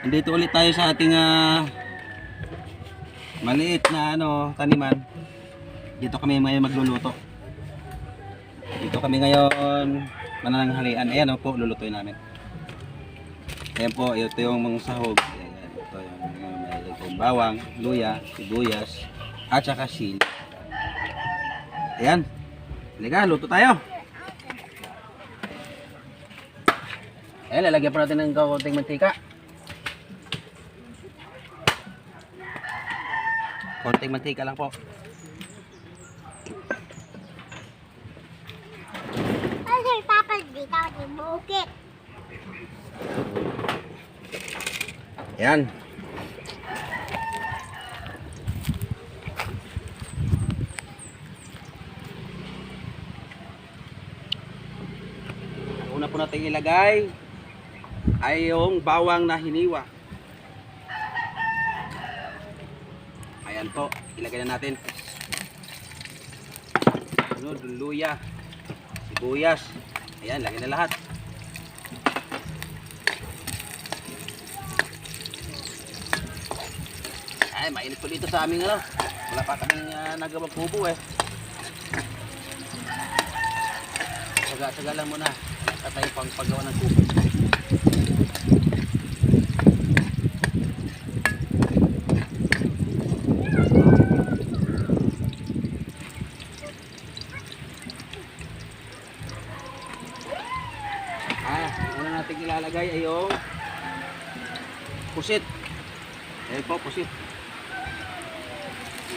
Andito ulit tayo sa ating ah, maliit na ano, taniman. Dito kami ngayon magluluto. Dito kami ngayon manananghalian. Ayan oh, po, lulutuin namin. Ayan po, ito yung mga sahog. Ayan, ito yung itong bawang, luya, sibuyas, at saka sili. Ayan. Halika, luto tayo. Ayan, lalagyan pa natin ng kaunting mantika. Konting mantika lang po. Ano sir, Papa, di ka di bukit. Ayan. Ang Una po natin ilagay ay yung bawang na hiniwa. Ayan po, ilagay na natin. Sunod, luya, sibuyas. Ayan, lagay na lahat. Ay, mainit po dito sa aming ano. Wala pa kaming uh, nagawang eh. Saga-saga lang muna. At tayo pang paggawa ng kubo. Ah, natin ilalagay ay yung pusit. Ayan po, pusit.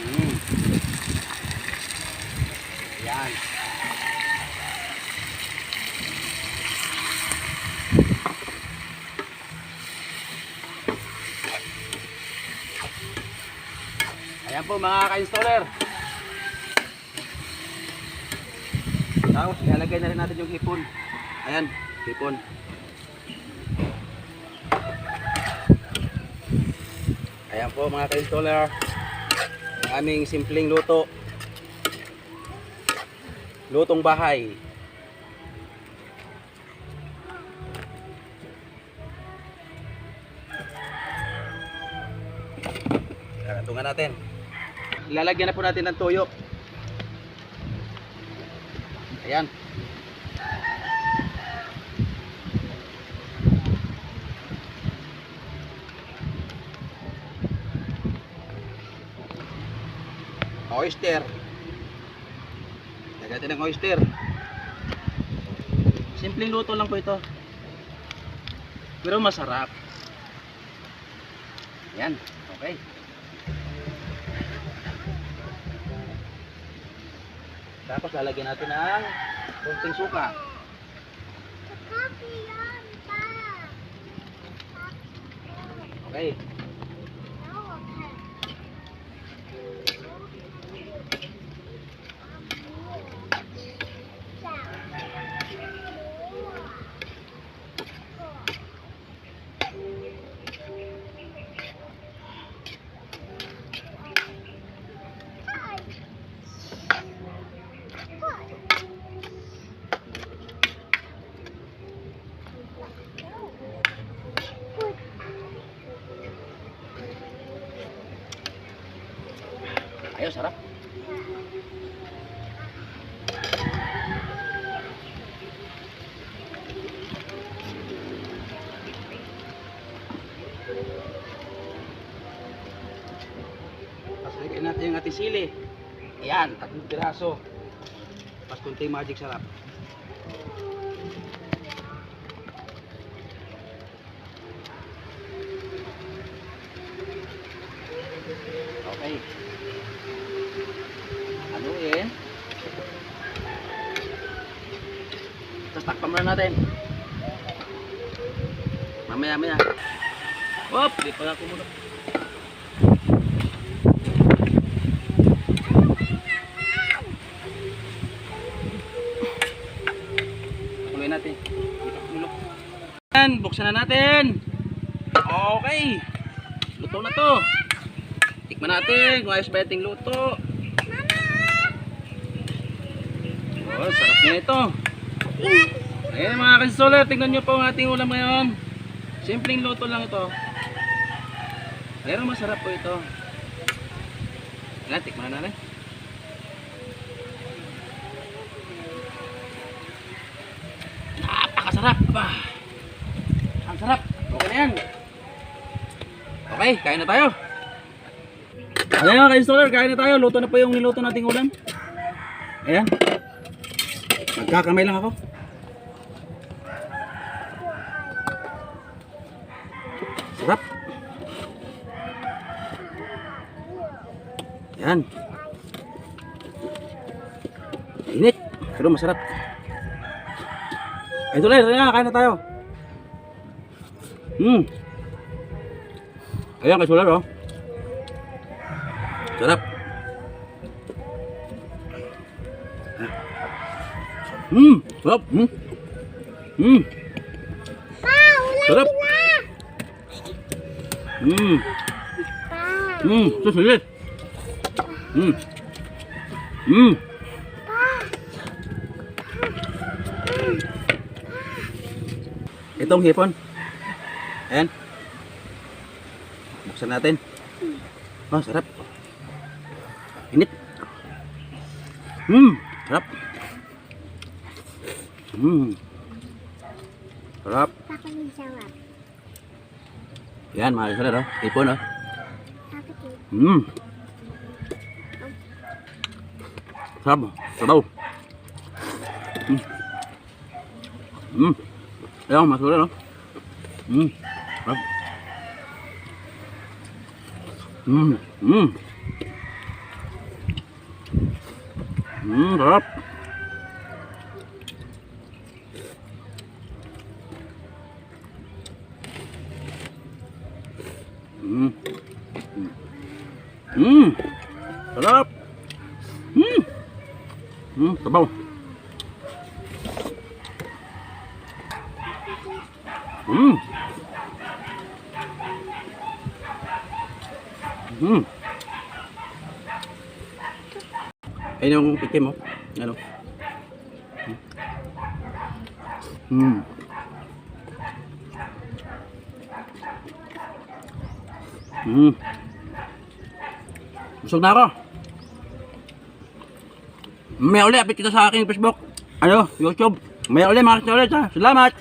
Mm. Ayan. Ayan po mga ka-installer. Tapos ilalagay na rin natin yung hipon. Ayan, hipon. Ayan po mga ka-installer. Ang aming simpleng luto. Lutong bahay. Tungan natin. Ilalagyan na po natin ng tuyo. Ayan. Oyster. Natin ng oyster. Simpleng luto lang po ito. Pero masarap. Yan. Okay. Tapos lalagyan natin ng konting suka. Okay. Sili. Ayan, tatlong piraso. Tapos kunting magic sarap. Okay. Haluin. Tapos takpan muna natin. Mamaya, mamaya. Hop! Di pa ako muna. Buksan na natin. Okay. Luto na to. Tikman natin kung ayos ba ating luto. Oh, sarap na ito. Ayan mga kansola, tingnan nyo po ang ating ulam ngayon. Simpleng luto lang ito. Pero masarap po ito. Yan, tikman na natin. Napakasarap! Ah. Ang sarap! Okay na yan! Okay, kain na tayo! Ayan mga ka-installer, kain na tayo. Luto na po yung niluto nating ulam. Ayan. Magkakamay lang ako. Sarap. Yan. Init. Pero masarap. Ay, tuloy. Kain na tayo. Hmm. Ayan, kay Sular, oh. Sarap. Hmm. Sarap. Hmm. Hmm. Pa, ulan Sarap. na! Hmm. Pa. Hmm. Susulit. Hmm. Hmm. Itong hipon. Ayan. Buksan natin. Oh, sarap. Init. Hmm, sarap. Hmm. Sarap. Yan, mga oh. Hipon, oh. Papa yung Hmm. Sarap, oh. Sabaw. Hmm. Hmm. Ayan, masura, no? Hmm. Sarap. Hmm. Hmm. Hmm, sarap. Hmm. Hmm. Sarap. Hmm. Hmm, sabaw. Hmm. Hmm. Ayun yung tikim mo. Ano? Hmm. Hmm. Busog na ako. May uli, update kita sa aking Facebook. Ano, YouTube. May uli, mga ulit ha. Salamat.